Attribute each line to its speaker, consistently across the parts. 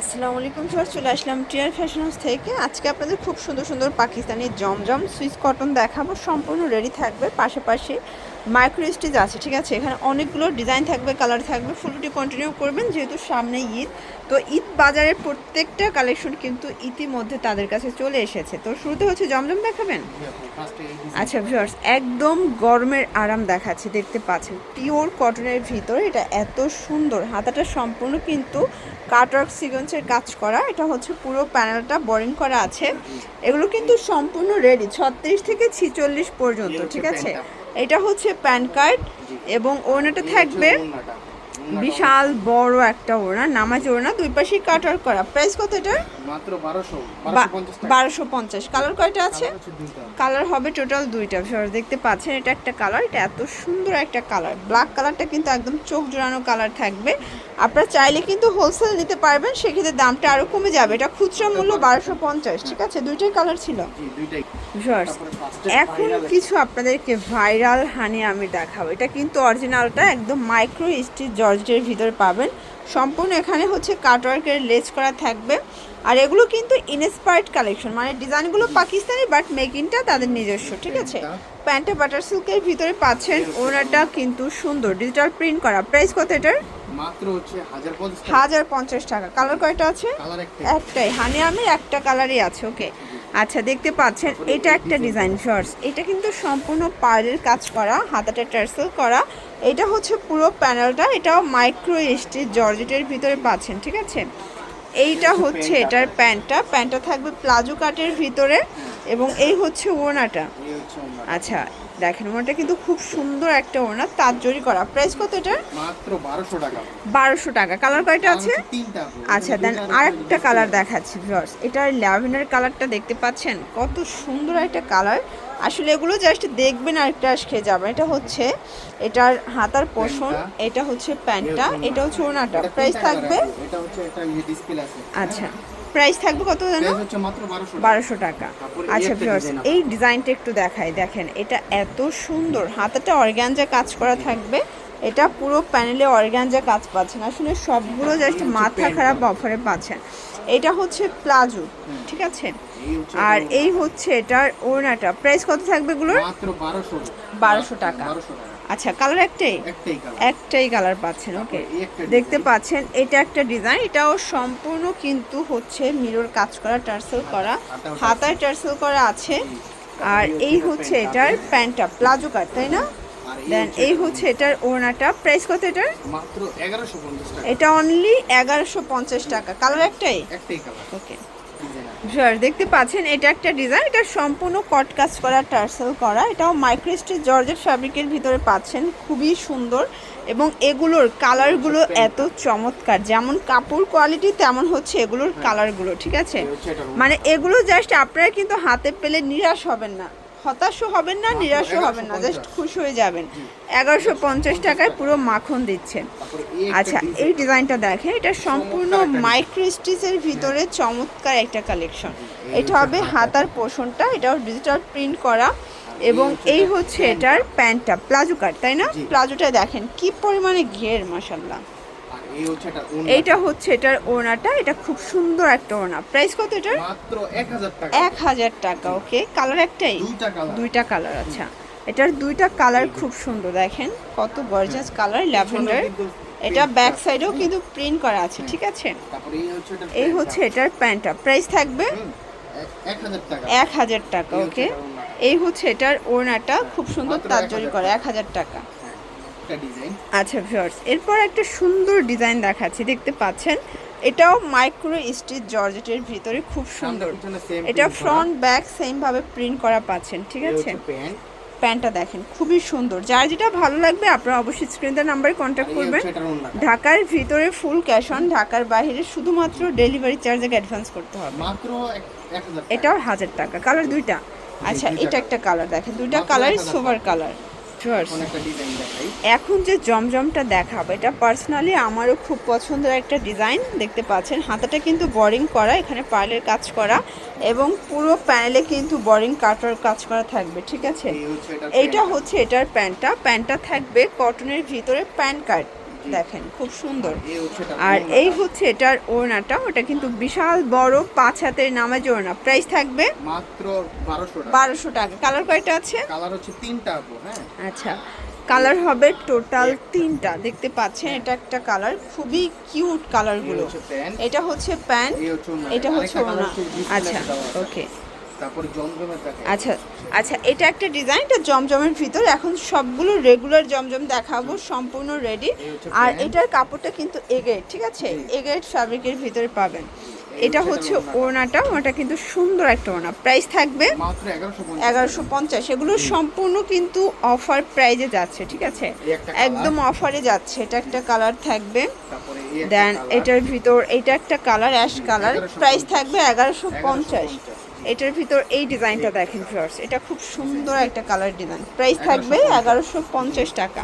Speaker 1: আসসালামু আলাইকুম সবার চলে আসলাম টিয়ার ফ্যাশন হাউস থেকে। আজকে আপনাদের খুব সুন্দর সুন্দর পাকিস্তানি জমজম সুইচ কটন দেখাবো, সম্পূর্ণ রেডি থাকবে। পাশাপাশি মাইক্রো স্টিচ আছে, ঠিক আছে? এখানে অনেকগুলো ডিজাইন থাকবে, কালার থাকবে ফুলটি কন্টিনিউ করবেন যেহেতু সামনে ঈদ। তো ঈদ বাজারের প্রত্যেকটা কালেকশন কিন্তু ইতিমধ্যে তাদের কাছে চলে এসেছে। তো শুরুতে হচ্ছে জমজম দেখাবেন? আচ্ছা ভিউয়ার্স একদম গরমের আরাম দেখাচ্ছে, দেখতে পাচ্ছেন। পিওর কটনের ভিতরে এটা এত সুন্দর। হাতাটা সম্পূর্ণ কিন্তু কাটওয়ার্ক সিকোয়েন্সের কাজ করা। এটা হচ্ছে পুরো প্যানেলটা বোরিং করা আছে। এগুলো কিন্তু সম্পূর্ণ রেডি ছত্রিশ থেকে ছিচল্লিশ পর্যন্ত, ঠিক আছে? এটা হচ্ছে প্যান কার্ড এবং ওনাটা থাকবে বিশাল বড় একটা ওড়না নামাজ ওড়না দুই পাশেই কাটার করা। প্রাইস কত এটার?
Speaker 2: মাত্র বারোশো
Speaker 1: পঞ্চাশ কালার কয়টা আছে? কালার হবে টোটাল দুইটা। ভিউয়ার দেখতে পাচ্ছেন এটা একটা কালার এটা এত সুন্দর একটা কালার ব্ল্যাক কালারটা কিন্তু একদম চোখ জোড়ানো কালার থাকবে। আপনারা চাইলে কিন্তু হোলসেল নিতে পারবেন সেক্ষেত্রে দামটা আরও কমে যাবে। এটা খুচরা মূল্য বারোশো পঞ্চাশ ঠিক আছে? দুইটাই কালার ছিল।
Speaker 2: দুইটাই।
Speaker 1: ভিউয়ার্স এখন কিছু আপনাদেরকে ভাইরাল হানি আমি দেখাবো। এটা কিন্তু অরিজিনালটা একদম মাইক্রো স্টিচ জর্জেটের ভিতরে পাবেন। সম্পূর্ণ এখানে হচ্ছে কাটওয়ার্কের লেজ করা থাকবে। আর এগুলো কিন্তু ইনস্পায়ার্ড কালেকশন মানে ডিজাইনগুলো পাকিস্তানি বাট মেকিংটা তাদের নিজস্ব ঠিক আছে? প্যান্টটা বাটার সিল্কের ভিতরে পাচ্ছেন ওনারটা কিন্তু সুন্দর। ডিজিটাল প্রিন্ট করা। প্রাইস কত এটার?
Speaker 2: মাত্র হচ্ছে হাজার পঞ্চাশ
Speaker 1: টাকা। কালার কয়টা আছে? একটাই। হানি আমের একটা কালারই আছে ওকে আচ্ছা দেখতে পাচ্ছেন এটা একটা ডিজাইন শর্টস এটা কিন্তু সম্পূর্ণ পার্লের কাজ করা হাতাটা টার্সেল করা। এটা হচ্ছে পুরো প্যানেলটা এটাও মাইক্রো স্টিচ জর্জেটের ভিতরে পাচ্ছেন ঠিক আছে? এইটা হচ্ছে এটার প্যান্টটা প্যান্টটা থাকবে প্লাজো কাটের ভিতরে এবং এই হচ্ছে
Speaker 2: ওনার।
Speaker 1: আচ্ছা দেখেন ওড়নাটা কিন্তু খুব সুন্দর একটা ওড়না তার জরি করা। প্রাইস কত এটা
Speaker 2: মাত্র বারোশো টাকা।
Speaker 1: বারোশো টাকা। কালার কয়টা আছে?
Speaker 2: তিনটা
Speaker 1: আচ্ছা দেন আরেকটা কালার দেখাচ্ছি ভিউয়ার্স এটার ল্যাভেন্ডার কালারটা দেখতে পাচ্ছেন? কত সুন্দর একটা কালার আসলে এগুলো জাস্ট দেখবেন আর একটা খেয়ে যাবেন এটা হচ্ছে এটার হাতার পোষণ এটা হচ্ছে প্যান্টটা এটা হচ্ছে ওনাটা প্রাইস থাকবে?
Speaker 2: এটা হচ্ছে একটা ডিসপ্লে আছে।
Speaker 1: আচ্ছা। প্রাইস থাকবে কত জানো
Speaker 2: প্রাইস হচ্ছে মাত্র বারোশো
Speaker 1: টাকা। আচ্ছা ভিউয়ার্স এই ডিজাইনটা একটু দেখাই দেখেন এটা এত সুন্দর। হাতাটা অর্গ্যানজা কাজ করা থাকবে। এটা পুরো প্যানেলে অর্গ্যানজা কাজ পাচ্ছেন আসলে সবগুলো জাস্ট মাথা খারাপ অফারে পাচ্ছেন এটা হচ্ছে প্লাজো ঠিক আছে? আর এই হচ্ছে এটার ওড়নাটা। প্রাইস কত থাকবে এগুলোর?
Speaker 2: বারোশো
Speaker 1: টাকা। আচ্ছা কালার একটাই?
Speaker 2: একটাই কালার
Speaker 1: পাচ্ছেন ওকে দেখতে পাচ্ছেন এটা একটা ডিজাইন এটাও সম্পূর্ণ কিন্তু হচ্ছে মিরর কাজ করা টার্সেল করা হাতায় টার্সেল করা আছে। আর এই হচ্ছে এটার প্যান্টটা প্লাজো কাট তাই না? দেন এই হচ্ছে এটার ওড়নাটা। প্রাইস কত এটার?
Speaker 2: মাত্র এগারোশো
Speaker 1: এটা অনলি এগারোশো পঞ্চাশ টাকা। কালার একটাই?
Speaker 2: একটাই কালার
Speaker 1: ওকে
Speaker 2: ডিজাইন
Speaker 1: দেখতে পাচ্ছেন এটা একটা ডিজাইন এটা সম্পূর্ণ কট কাজ করা টার্সেল করা। এটাও মাইক্রোস্টিচ জর্জেট ফ্যাব্রিকের ভিতরে পাচ্ছেন খুবই সুন্দর। এবং এগুলোর কালারগুলো এত চমৎকার যেমন কাপড় কোয়ালিটি তেমন হচ্ছে এগুলোর কালারগুলো ঠিক আছে? মানে এগুলো জাস্ট আপনারা কিন্তু হাতে পেলে নিরাশ হবেন না। হতাশও হবেন না নিরাশও হবেন না জাস্ট খুশি হয়ে যাবেন। এগারোশো পঞ্চাশ টাকায় পুরো মাখন দিচ্ছেন আচ্ছা এই ডিজাইনটা দেখেন এটা সম্পূর্ণ
Speaker 2: চমৎকার একটা
Speaker 1: মাইক্রো স্টিচের ভিতরে চমৎকার একটা কালেকশন। এটা হবে হাতার পোষণটা এটাও ডিজিটাল প্রিন্ট করা এবং এই হচ্ছে এটার প্যান্টটা প্লাজো কাট তাই না। প্লাজোটা দেখেন কি পরিমাণে ঘের মাসাল্লাহ
Speaker 2: এই হচ্ছে এটা।
Speaker 1: এইটা হচ্ছে এটার ওড়নাটা এটা খুব সুন্দর একটা ওনা প্রাইস কত এটার?
Speaker 2: মাত্র এক হাজার টাকা।
Speaker 1: এক হাজার টাকা ওকে কালার একটাই?
Speaker 2: দুইটা কালার
Speaker 1: দুইটা কালার আচ্ছা। এটার দুইটা কালার খুব সুন্দর দেখেন। কত গর্জাস কালার ল্যাভেন্ডার এটা ব্যাক সাইডেও কিন্তু প্রিন্ট করা আছে ঠিক আছে?
Speaker 2: তারপরে এই হচ্ছে এটা
Speaker 1: এই হচ্ছে এটার প্যান্টটা। প্রাইস থাকবে?
Speaker 2: এক হাজার টাকা।
Speaker 1: ওকে এই হচ্ছে এটার ওড়নাটা খুব সুন্দর
Speaker 2: মাত্র
Speaker 1: তাজরি
Speaker 2: 1000
Speaker 1: করে এক হাজার টাকা।
Speaker 2: একটা ডিজাইন।
Speaker 1: আচ্ছা ভিউয়ার্স এরপর একটা সুন্দর ডিজাইন দেখাচ্ছি দেখতে পাচ্ছেন? এটাও মাইক্রো স্টিচ জর্জেটের ভিতরে খুব সুন্দর। এটা ফ্রন্ট ব্যাক সেম ভাবে প্রিন্ট করা পাচ্ছেন ঠিক আছে? প্যান্টটা দেখেন খুবই সুন্দর। যার যেটা ভালো লাগবে আপনারা অবশ্যই স্ক্রিনটার নাম্বারে কন্ট্যাক্ট করবেন। ঢাকার ভিতরে ফুল ক্যাশ অন ঢাকার বাইরে শুধুমাত্র ডেলিভারি চার্জ অ্যাডভান্স করতে হবে।
Speaker 2: মাত্র।
Speaker 1: এটাও হাজার টাকা কালার দুইটা। আচ্ছা এটা একটা কালার দেখেন দুইটা কালারই
Speaker 2: 1000
Speaker 1: সোভার কালার
Speaker 2: এখন
Speaker 1: যে জমজমটা দেখাবো এটা পার্সোনালি আমারও খুব পছন্দের একটা ডিজাইন দেখতে পাচ্ছেন। হাতাটা কিন্তু বরিং করা এখানে পার্লের কাজ করা এবং পুরো প্যানেলে কিন্তু বরিং কাটার কাজ করা থাকবে ঠিক আছে? এইটা হচ্ছে এটার প্যান্টটা প্যান্টটা থাকবে কটনের ভিতরে প্যান্ট কাট দেখেন খুব সুন্দর। আর এই হচ্ছে এটার ওড়নাটা ওটা কিন্তু বিশাল বড় পাঁচ হাতের নামাজ ওড়না। প্রাইস থাকবে
Speaker 2: মাত্র বারোশো টাকা।
Speaker 1: কালার কয়টা আছে?
Speaker 2: কালার হচ্ছে তিনটা হ্যাঁ?
Speaker 1: আচ্ছা কালার হবে টোটাল তিনটা। দেখতে পাচ্ছেন এটা একটা কালার খুবই কিউট কালারগুলো এটা হচ্ছে প্যান্ট। এটা হচ্ছে আচ্ছা ওকে
Speaker 2: তারপরে জমজমের দেখেন
Speaker 1: আচ্ছা আচ্ছা এটা একটা ডিজাইন এটা জমজমের ভিতর। এখন সবগুলো রেগুলার জমজম দেখাবো সম্পূর্ণ রেডি আর এটার কাপড়টা কিন্তু এগেট ঠিক আছে। এগেট ফ্যাব্রিকের ভিতরে পাবেন। এটা
Speaker 2: হচ্ছে ওড়নাটা।
Speaker 1: ওড়নাটা ওটা কিন্তু সুন্দর একটা ওড়না। প্রাইস থাকবে
Speaker 2: এগারোশো
Speaker 1: পঞ্চাশ। এগুলো সম্পূর্ণ কিন্তু অফার প্রাইজে যাচ্ছে ঠিক আছে। একদম অফারে যাচ্ছে। এটা একটা কালার থাকবে। দেন এটার ভিতর এটা একটা কালার অ্যাশ কালার
Speaker 2: 1150
Speaker 1: প্রাইস থাকবে এগারোশো পঞ্চাশ।
Speaker 2: 1150
Speaker 1: এটার ভিতর এই ডিজাইনটা দেখেন ফ্লোর্স এটা খুব সুন্দর একটা কালার ডিজাইন প্রাইস থাকবে এগারোশো পঞ্চাশ টাকা।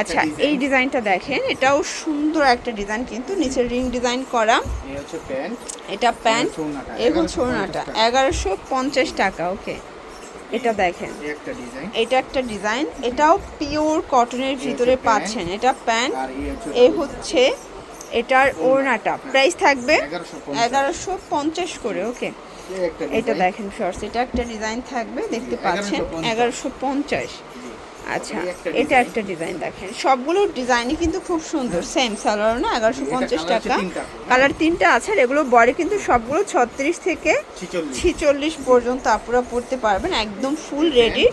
Speaker 1: আচ্ছা এই ডিজাইনটা দেখেন এটাও সুন্দর একটা ডিজাইন কিন্তু নিচের রিং ডিজাইন করা। এটা প্যান্ট
Speaker 2: হচ্ছে ওড়নাটা,
Speaker 1: এ হচ্ছে ওড়নাটা এগারোশো পঞ্চাশ টাকা ওকে। এটা দেখেন। এটা একটা ডিজাইন এটাও পিওর কটনের ভিতরে পাচ্ছেন। এটা প্যান্ট এ হচ্ছে এটার ওড়নাটা। প্রাইস থাকবে
Speaker 2: এগারোশো
Speaker 1: পঞ্চাশ করে ওকে। এটা দেখেন শর্টস এটা একটা ডিজাইন থাকবে দেখতে পাচ্ছেন? এগারোশো পঞ্চাশ। আচ্ছা এটা একটা ডিজাইন দেখেন। সবগুলো ডিজাইনই কিন্তু খুব সুন্দর সেম সালোয়ার না এগারোশো পঞ্চাশ টাকা। কালার তিনটা। আছে আর এগুলো বডি কিন্তু সবগুলো ছত্রিশ থেকে
Speaker 2: ছিচল্লিশ।
Speaker 1: পর্যন্ত আপুরা পড়তে পারবেন একদম ফুল রেডি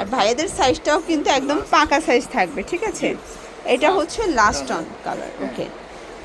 Speaker 1: আর ভাইয়াদের সাইজটাও কিন্তু একদম পাকা সাইজ থাকবে ঠিক আছে? এটা হচ্ছে লাস্ট অন কালার ওকে